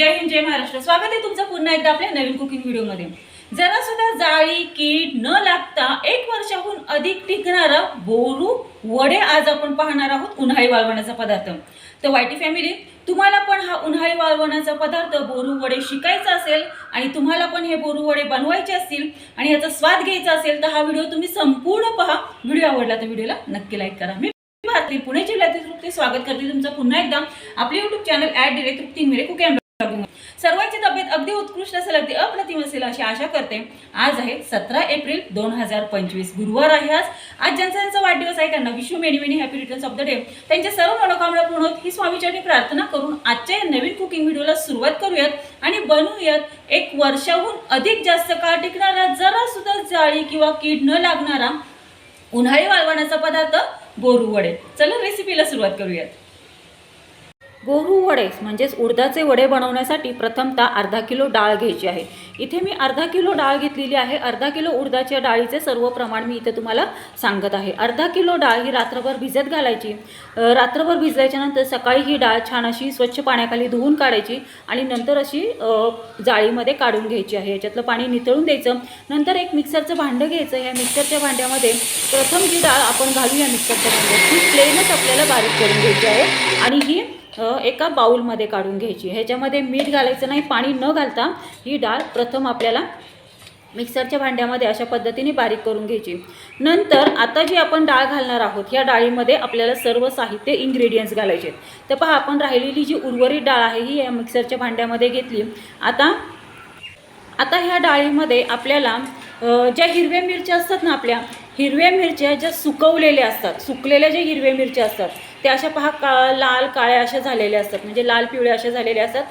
जय हिंद जय महाराष्ट्र. स्वागत आहे तुमचं पुन्हा एकदा आपल्या नवीन कुकिंग व्हिडिओमध्ये जरा सुद्धा जाळी कीड न लागता एक वर्षाहून अधिक टिकणारा बोरू वडे आज आपण पाहणार आहोत उन्हाळी वाळवण्याचा पदार्थ. तर वायटी फॅमिली तुम्हाला पण हा उन्हाळी वाळवण्याचा पदार्थ बोरू वडे शिकायचा असेल आणि तुम्हाला पण हे बोरू वडे बनवायचे असतील आणि याचा स्वाद घ्यायचा असेल तर हा व्हिडिओ तुम्ही संपूर्ण पहा. व्हिडिओ आवडला तर व्हिडिओला नक्की लाईक करा. मी भारती पुणे जिल्ह्यातील तृप्ती स्वागत करते तुमचं पुन्हा एकदा. आपले युट्यूब चॅनल ॲड डिरेक्ट तृप्ती मेरे कुक सर्वांची तब्येत अगदी उत्कृष्ट असेल अगदी अप्रतिम असेल अशी आशा करते. आज आहे सतरा एप्रिल दोन हजार पंचवीस. गुरुवार आहे आज. आज ज्यांचा त्यांचा वाढदिवस आहे. त्यांना विश्व many many happy returns of the day त्यांच्या सर्व मनोकामना पूर्ण होत ही स्वामीचरणी प्रार्थना करून आजच्या या नवीन कुकिंग व्हिडिओला सुरुवात करूयात आणि बनवूयात एक वर्षाहून अधिक जास्त काळ टिकणारा जरा सुद्धा जाळी किंवा कीड न लागणारा उन्हाळी वाळवण्याचा पदार्थ बोरू वडे चला रेसिपीला सुरुवात करूयात. बोरू वडे म्हणजेच उडदाचे वडे बनवण्यासाठी प्रथमतः अर्धा किलो डाळ घ्यायची आहे. इथे मी अर्धा किलो डाळ घेतलेली आहे. अर्धा किलो उडदाच्या डाळीचे सर्व प्रमाण मी इथे तुम्हाला सांगत आहे. अर्धा किलो डाळ ही रात्रभर भिजत घालायची. रात्रभर भिजल्याच्यानंतर सकाळी ही डाळ छान अशी स्वच्छ पाण्याखाली धुवून काढायची आणि नंतर अशी जाळीमध्ये काढून घ्यायची आहे. याच्यातलं पाणी नितळून द्यायचं. नंतर एक मिक्सरचं भांडं घ्यायचं. या मिक्सरच्या भांड्यामध्ये प्रथम जी डाळ आपण घालूया मिक्सरच्या भांड्यात ती प्लेनच आपल्याला बारीक करून घ्यायची आहे. आणि ही एका बाऊलमध्ये काढून घ्यायची. ह्याच्यामध्ये मीठ घालायचं नाही पाणी न घालता ही डाळ प्रथम आपल्याला मिक्सरच्या भांड्यामध्ये अशा पद्धतीने बारीक करून घ्यायची. नंतर आता जी आपण डाळ घालणार आहोत या डाळीमध्ये आपल्याला सर्व साहित्य इंग्रेडियंट्स घालायचे आहेत. तर पहा आपण राहिलेली जी उर्वरित डाळ आहे ही या मिक्सरच्या भांड्यामध्ये घेतली. आता आता ह्या डाळीमध्ये आपल्याला ज्या हिरव्या मिरच्या असतात ना आपल्या हिरव्या मिरच्या ज्या सुकवलेल्या असतात सुकलेल्या ज्या हिरव्या मिरच्या असतात त्या अशा पहा का लाल काळ्या अशा झालेल्या असतात म्हणजे लाल पिवळ्या अशा झालेल्या असतात.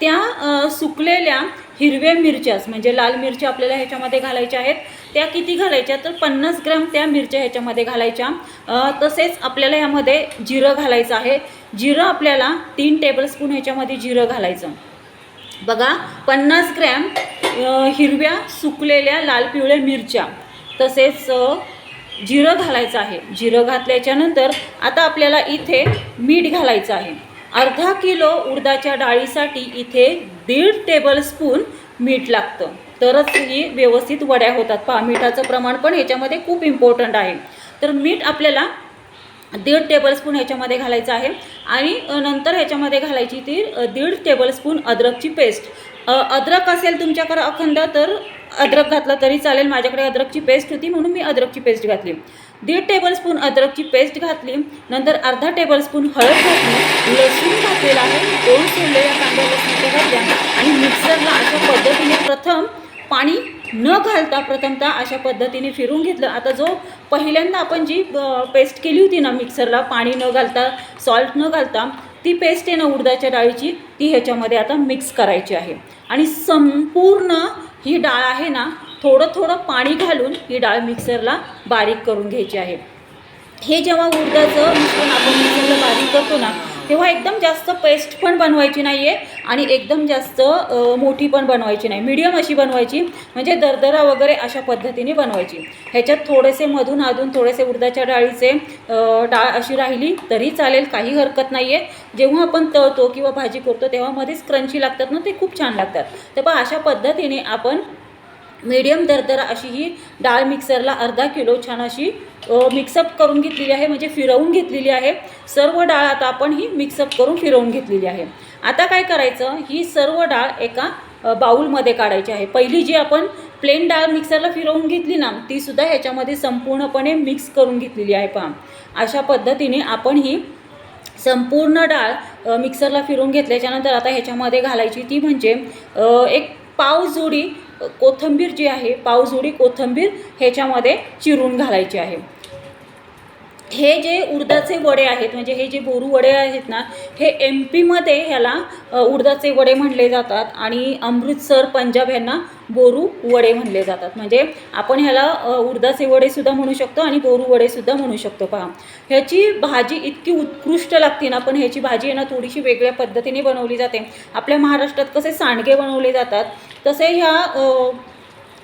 त्या सुकलेल्या हिरव्या मिरच्याच म्हणजे लाल मिरच्या आपल्याला ह्याच्यामध्ये घालायच्या आहेत. त्या किती घालायच्या? तर पन्नास ग्रॅम त्या मिरच्या ह्याच्यामध्ये घालायच्या. तसेच आपल्याला ह्यामध्ये जिरं घालायचं आहे. जिरं आपल्याला तीन टेबलस्पून ह्याच्यामध्ये जिरं घालायचं. बघा पन्नास ग्रॅम हिरव्या सुकलेल्या लाल पिवळ्या मिरच्या. तसेच जिरं घालायचं आहे. जिरं घातल्याच्यानंतर आता आपल्याला इथे मीठ घालायचं आहे. अर्धा किलो उडदाच्या डाळीसाठी इथे दीड टेबलस्पून मीठ लागतं. तरच ही व्यवस्थित वड्या होतात. पहा मिठाचं प्रमाण पण याच्यामध्ये खूप इम्पॉर्टंट आहे. तर मीठ आपल्याला दीड टेबलस्पून ह्याच्यामध्ये घालायचं आहे. आणि नंतर ह्याच्यामध्ये घालायची ती दीड टेबलस्पून अद्रकची पेस्ट अद्रक असेल तुमच्याकडं अखंड तर अद्रक घातला तरी चालेल. माझ्याकडे अद्रकची पेस्ट होती म्हणून मी अद्रकची पेस्ट घातली. दीड टेबलस्पून अद्रकची पेस्ट घातली. नंतर अर्धा टेबलस्पून हळद घातली. लसूण घातलेला आहे. दोन सोडलेल्या कांद्या लसूणच्या घातल्या. आणि मिक्सरला अशा पद्धतीने प्रथम पाणी न घालता प्रथमतः अशा पद्धतीने फिरून घेतलं. आता जो पहिल्यांदा आपण जी पेस्ट केली होती ना मिक्सरला पाणी न घालता सॉल्ट न घालता ती पेस्ट आहे ना उडदाच्या डाळीची ती ह्याच्यामध्ये आता मिक्स करायची आहे. आणि संपूर्ण ही डाळ आहे ना थोडं थोडं पाणी घालून ही डाळ मिक्सरला बारीक करून घ्यायची आहे. हे जेव्हा उडदाचं मिश्रण आपण मिक्सरला बारीक करतो ना तेव्हा एकदम जास्त पेस्ट पण बनवायची नाही आहे आणि एकदम जास्त मोठी पण बनवायची नाही. मीडियम अशी बनवायची म्हणजे दरदरा वगैरे अशा पद्धतीने बनवायची. ह्याच्यात थोडेसे मधून अधून थोडेसे उडदाच्या डाळीचे डाळ अशी राहिली तरी चालेल काही हरकत नाही आहे जेव्हा आपण तळतो किंवा भाजी करतो तेव्हा मध्येच क्रंची लागतात ना ते खूप छान लागतात. तर पण अशा पद्धतीने आपण मीडियम दरदरा अशी ही डाळ मिक्सरला अर्धा किलो छान अशी मिक्सअप करून घेतलेली आहे म्हणजे फिरवून घेतलेली आहे. सर्व डाळ आता आपण ही मिक्सअप करून फिरवून घेतलेली आहे. आता काय करायचं? ही सर्व डाळ एका बाऊलमध्ये बाउलमध्ये काढायची आहे. पहिली जी आपण प्लेन डाळ मिक्सरला फिरवून घेतली ना तीसुद्धा ह्याच्यामध्ये संपूर्णपणे मिक्स करून घेतलेली आहे पहा. अशा पद्धतीने आपण ही संपूर्ण डाळ मिक्सरला फिरून घेतल्याच्यानंतर आता ह्याच्यामध्ये घालायची ती म्हणजे एक पाव जोडी कोथिंबीर जी आहे पाव जोडी कोथिंबीर ह्याच्यामध्ये चिरून घालायची आहे. हे जे उडदाचे वडे आहेत म्हणजे हे जे बोरू वडे आहेत ना हे एम पीमध्ये ह्याला उडदाचे वडे म्हणले जातात आणि अमृतसर पंजाब ह्यांना बोरू वडे म्हणले जातात. म्हणजे आपण ह्याला उडदाचे वडेसुद्धा म्हणू शकतो आणि बोरू वडेसुद्धा म्हणू शकतो. पहा ह्याची भाजी इतकी उत्कृष्ट लागते ना पण ह्याची भाजी आहे ना थोडीशी वेगळ्या पद्धतीने बनवली जाते. आपल्या महाराष्ट्रात कसे सांडगे बनवले जातात तसे ह्या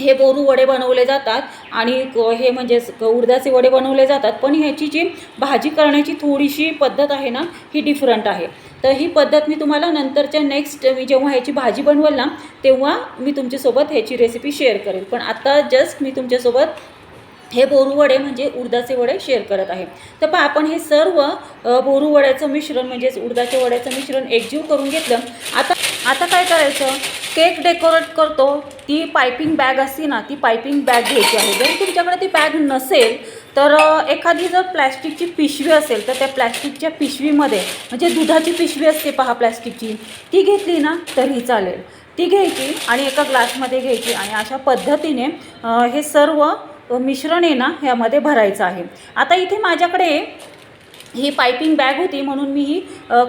हे बोरू वडे बनवले जातात आणि क- हे म्हणजे उडदाचे वडे बनवले जातात. पण ह्याची जी भाजी करण्याची थोडीशी पद्धत आहे ना ही डिफरंट आहे. तर ही पद्धत मी तुम्हाला नंतरच्या नेक्स्ट मी जेव्हा ह्याची भाजी बनवेल ना तेव्हा मी तुमच्यासोबत ह्याची रेसिपी शेअर करेल. पण आता जस्ट मी तुमच्यासोबत हे बोरूवडे म्हणजे उडदाचे वडे शेअर करत आहे. तर पहा आपण हे सर्व बोरुवड्याचं मिश्रण म्हणजेच उडदाच्या वड्याचं मिश्रण एकजीव करून घेतलं. आता आता काय करायचं? केक डेकोरेट करतो. ती पायपिंग बॅग असते ना ती पायपिंग बॅग घ्यायची आहे. जर तुमच्याकडे ती बॅग नसेल तर एखादी जर प्लॅस्टिकची पिशवी असेल तर त्या प्लॅस्टिकच्या पिशवीमध्ये म्हणजे दुधाची पिशवी असते पहा प्लॅस्टिकची ती घेतली ना तरी चालेल. ती घ्यायची आणि एका ग्लासमध्ये घ्यायची आणि अशा पद्धतीने हे सर्व मिश्रण आहे ना ह्यामध्ये भरायचं आहे. आता इथे माझ्याकडे ही पायपिंग बॅग होती म्हणून मी ही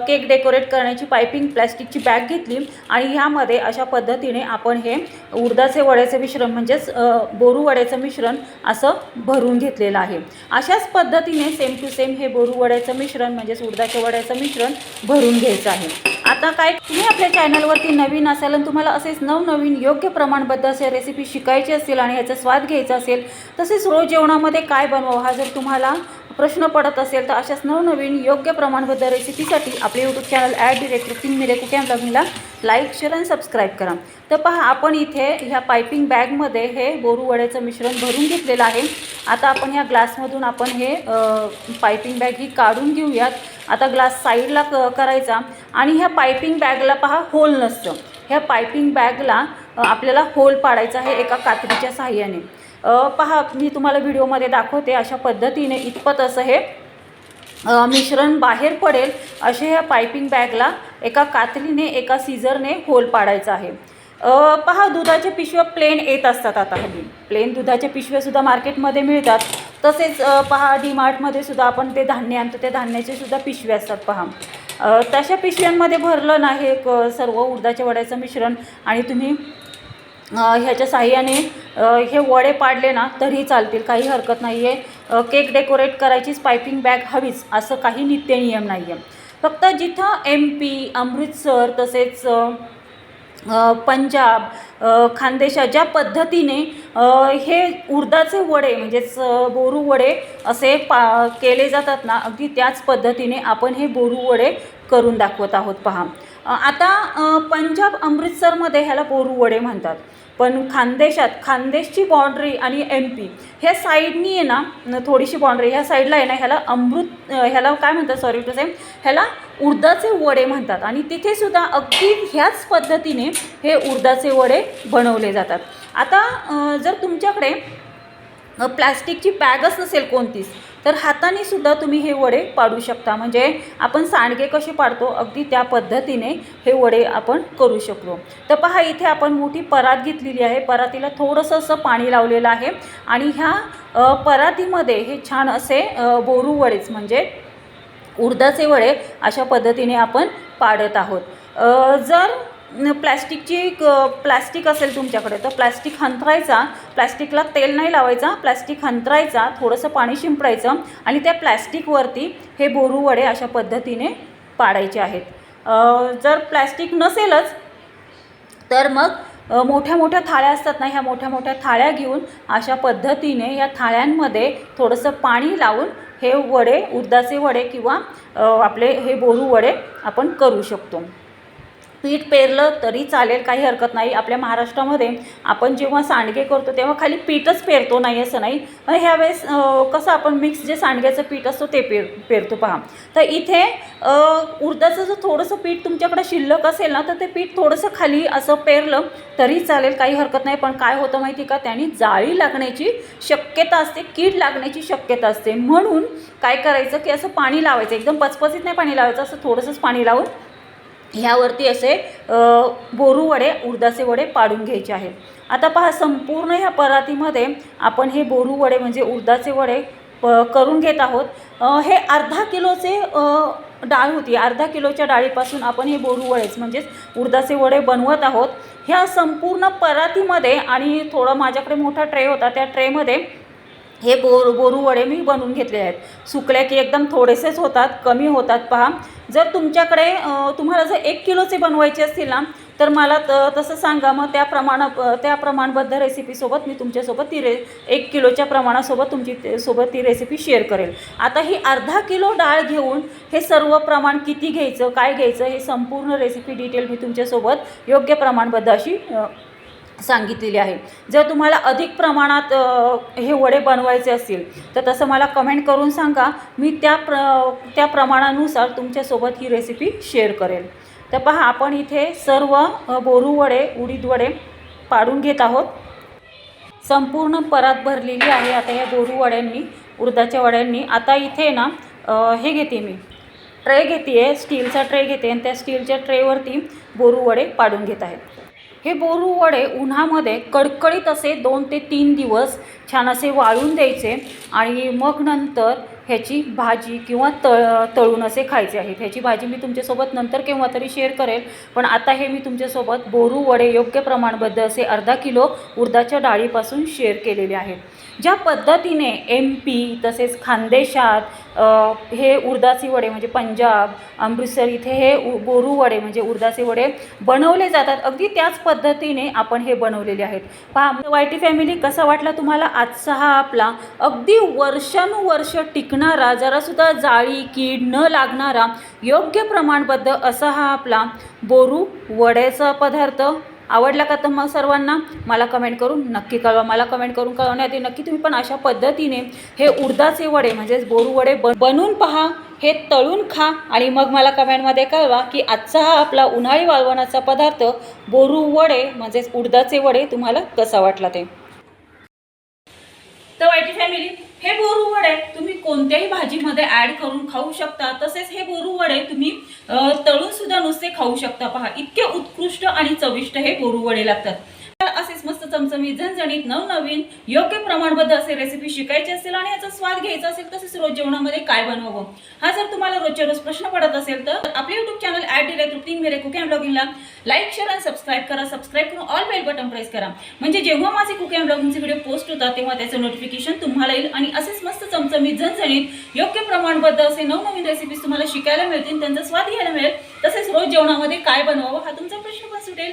केक डेकोरेट करण्याची पायपिंग प्लॅस्टिकची बॅग घेतली आणि ह्यामध्ये अशा पद्धतीने आपण हे उडदाचे वड्याचं मिश्रण म्हणजेच बोरू वड्याचं मिश्रण असं भरून घेतलेलं आहे. अशाच पद्धतीने सेम टू सेम हे बोरू वड्याचं मिश्रण म्हणजेच उडदाच्या वड्याचं मिश्रण भरून घ्यायचं आहे. आता काय तुम्ही आपल्या चॅनलवरती नवीन असाल आणि तुम्हाला असेच नवनवीन योग्य प्रमाणबद्ध असे रेसिपी शिकायची असेल आणि ह्याचा स्वाद घ्यायचा असेल तसेच रोज जेवणामध्ये काय बनवावं हा जर तुम्हाला प्रश्न पडत असेल तर अशाच नवनवीन योग्य प्रमाणबद्ध रेसिपीसाठी आपले यूट्यूब चॅनल ॲड डिरेक्टर किंग मिरे कुठ्या ब्लॉगिंगला लाईक शेअर आणि सबस्क्राईब करा. तर पहा आपण इथे ह्या पायपिंग बॅगमध्ये हे बोरू वड्याचं मिश्रण भरून घेतलेलं आहे. आता आपण ह्या ग्लासमधून आपण हे पायपिंग बॅग ही काढून घेऊयात. आता ग्लास साईडला क करायचा. आणि ह्या पायपिंग बॅगला पहा होल नसतं. ह्या पायपिंग बॅगला आपल्याला होल पाडायचा आहे एका कात्रीच्या साहाय्याने. पहा मी तुम्हाला व्हिडिओमध्ये दाखवते अशा पद्धतीने इतपत असं हे मिश्रण बाहेर पडेल असे ह्या पायपिंग बॅगला एका कात्रीने एका सीझरने होल पाडायचा आहे. पहा दुधाच्या पिशव्या प्लेन येत असतात आता हल्ली. प्लेन दुधाच्या पिशव्यासुद्धा मार्केटमध्ये मिळतात. तसेच पहा डीमार्टमध्ये सुद्धा आपण ते धान्य आणतो त्या धान्याचे सुद्धा पिशव्या असतात पहा. तशा पिशव्यांमध्ये भरलं नाही एक सर्व उडदाच्या वड्याचं मिश्रण आणि तुम्ही ह्याच्या साह्याने हे वडे पाडले ना तरीही चालतील. काही हरकत नाही आहे केक डेकोरेट करायचीच पायपिंग बॅग हवीच असं काही नित्य नियम नाही आहे फक्त जिथं एम पी अमृतसर तसेच पंजाब खानदेशा ज्या पद्धतीने हे उडदाचे वडे म्हणजेच बोरू वडे असे पा केले जातात ना अगदी त्याच पद्धतीने आपण हे बोरू वडे करून दाखवत आहोत पहा. आता पंजाब अमृतसरमध्ये ह्याला बोरू वडे म्हणतात. पण खानदेशात खानदेशची बाँड्री आणि एम पी ह्या साईडनी आहे ना थोडीशी बाँड्री ह्या साईडला आहे ना ह्याला अमृत ह्याला काय म्हणतात? सॉरी टू सेम ह्याला उडदाचे वडे म्हणतात. आणि तिथेसुद्धा अगदी ह्याच पद्धतीने हे उडदाचे वडे बनवले जातात. आता जर तुमच्याकडे प्लॅस्टिकची बॅगच नसेल कोणतीच तर हाताने सुद्धा तुम्ही हे वडे पाडू शकता. म्हणजे आपण सांडगे कसे पाडतो अगदी त्या पद्धतीने हे वडे आपण करू शकतो तर पहा इथे आपण मोठी परात घेतलेली आहे. परातीला थोडंसं असं पाणी लावलेलं आहे. आणि ह्या परातीमध्ये हे छान असे बोरू वडेच म्हणजे उडदाचे वडे अशा पद्धतीने आपण पाडत आहोत. जर प्लॅस्टिकची क- प्लॅस्टिक असेल तुमच्याकडे तर प्लॅस्टिक हंतरायचा प्लॅस्टिकला तेल नाही लावायचा प्लॅस्टिक हंतरायचा थोडंसं पाणी शिंपडायचं आणि त्या प्लॅस्टिकवरती हे बोरू वडे अशा पद्धतीने पाडायचे आहेत. जर प्लॅस्टिक नसेलच तर मग मोठ्या मोठ्या थाळ्या असतात ना ह्या मोठ्या मोठ्या थाळ्या घेऊन अशा पद्धतीने या थाळ्यांमध्ये थोडंसं पाणी लावून हे वडे उडदाचे वडे किंवा आपले हे बोरू वडे आपण करू शकतो. पीठ पेरलं तरी चालेल काही हरकत नाही. आपल्या महाराष्ट्रामध्ये आपण जेव्हा सांडगे करतो तेव्हा खाली पीठच पेरतो नाही असं नाही. पण ह्यावेळेस कसं आपण मिक्स जे सांडग्याचं पीठ असतो ते पेर पेरतो पहा. तर इथे अं, जर थोडंसं पीठ तुमच्याकडे शिल्लक असेल ना तर ते पीठ थोडंसं खाली असं पेरलं तरी चालेल काही हरकत नाही. पण काय होतं माहिती का? त्यांनी जाळी लागण्याची शक्यता असते कीड लागण्याची शक्यता असते. म्हणून काय करायचं की असं पाणी लावायचं. एकदम पचपचीत नाही पाणी लावायचं असं थोडंसंच पाणी लावून ह्यावरती असे बोरू वडे उडदाचे वडे पाडून घ्यायचे आहेत. आता पहा संपूर्ण ह्या परातीमध्ये आपण हे बोरू वडे म्हणजे उडदाचे वडे प करून घेत आहोत. हे अर्धा किलोचे डाळ होती. अर्धा किलोच्या डाळीपासून आपण हे बोरू वडेच म्हणजेच उडदाचे वडे बनवत आहोत. ह्या संपूर्ण परातीमध्ये आणि थोडं माझ्याकडे मोठा ट्रे होता त्या ट्रेमध्ये हे बोर बोरू वडे मी बनवून घेतले आहेत. सुकल्या की एकदम थोडेसेच होतात कमी होतात. पहा जर तुमच्याकडे तुम्हाला जर एक किलोचे बनवायचे असतील ना तर मला त तसं सांगा. मग त्या प्रमाणा त्या प्रमाणबद्ध रेसिपीसोबत मी तुमच्यासोबत ती रे एक किलोच्या प्रमाणासोबत तुमची ते- सोबत ती रेसिपी शेअर करेल. आता ही अर्धा किलो डाळ घेऊन हे सर्व प्रमाण किती घ्यायचं काय घ्यायचं हे संपूर्ण रेसिपी डिटेल मी तुमच्यासोबत योग्य प्रमाणबद्ध अशी सांगितलेली आहे. जर तुम्हाला अधिक प्रमाणात हे वडे बनवायचे असतील तर तसं मला कमेंट करून सांगा. मी त्या प्र त्या प्रमाणानुसार तुमच्यासोबत ही रेसिपी शेअर करेल. तर पहा आपण इथे सर्व बोरू वडे उडीद वडे पाडून घेत आहोत. संपूर्ण परात भरलेली आहे आता या बोरू वड्यांनी उडदाच्या वड्यांनी. आता इथे ना हे घेते मी. ट्रे घेते आहे स्टीलचा ट्रे घेते आणि त्या स्टीलच्या ट्रेवरती बोरू वडे पाडून घेत आहे. हे बोरू वडे उन्हामध्ये कडकडीत असे दोन ते तीन दिवस छान असे वाळून द्यायचे आणि मग नंतर ह्याची भाजी किंवा तळ तळून असे खायचे आहेत. ह्याची भाजी मी तुमच्यासोबत नंतर केव्हा तरी शेअर करेल. पण आता हे मी तुमच्यासोबत बोरू वडे योग्य प्रमाणबद्ध असे अर्धा किलो उर्दाच्या डाळीपासून शेअर केलेले आहेत. ज्या पद्धतीने एम पी तसेच खानदेशात हे उर्दासी वडे म्हणजे पंजाब अमृतसर इथे हे उ बोरू वडे म्हणजे उर्दासी वडे बनवले जातात. अगदी त्याच पद्धतीने आपण हे बनवलेले आहेत. पहा वाय टी फॅमिली कसा वाटला तुम्हाला? आजचा हा आपला अगदी वर्षानुवर्ष टिकणारा जरासुद्धा जाळी कीड न लागणारा योग्य प्रमाणबद्ध असा हा आपला बोरू वड्याचा पदार्थ. आवडला का तर मग सर्वांना? मला कमेंट करून नक्की कळवा. मला कमेंट करून कळवण्यात येईल नक्की तुम्ही पण अशा पद्धतीने हे उडदाचे वडे म्हणजेच बोरू वडे ब बनवून पहा हे तळून खा आणि मग मला कमेंटमध्ये कळवा की आजचा हा आपला उन्हाळी वाळवणाचा पदार्थ बोरू वडे म्हणजेच उडदाचे वडे तुम्हाला कसा वाटला ते? तर वाईटी फॅमिली हे बोरू वडे तुम्ही कोणत्याही भाजीमध्ये ॲड करून खाऊ शकता. तसेच हे बोरू वडे तुम्ही तळून सुद्धा नुसते खाऊ शकता. पहा इतके उत्कृष्ट आणि चविष्ट हे बोरू वडे लागतात. असेच मस्त चमचमीत झणझणीत नवनवीन योग्य प्रमाणबद्ध असे रेसिपी शिकायची असेल आणि याचा स्वाद घ्यायचा असेल तसेच रोज जेवणामध्ये काय बनवावं? हा जर तुम्हाला रोजच्या रोज प्रश्न पडत असेल तर आपले युट्यूब चॅनल ॲड डिले तृप्ती मेरे कुक अँड ब्लॉगिंगला लाईक शेअर आणि सबस्क्राईब करा. सबस्क्राईब करून ऑल बेल बटन प्रेस करा. म्हणजे जेव्हा माझे कुक अँड ब्लॉगिंगचे व्हिडिओ पोस्ट होतात तेव्हा त्याचं नोटिफिकेशन तुम्हाला येईल आणि असेच मस्त चमचमीत झणझणीत योग्य प्रमाणबद्ध असे नवनवीन रेसिपीज तुम्हाला शिकायला मिळतील त्यांचा स्वाद घ्यायला मिळेल. तसेच रोज जेवणामध्ये काय बनवावं हा तुमचा प्रश्न पण सुटेल.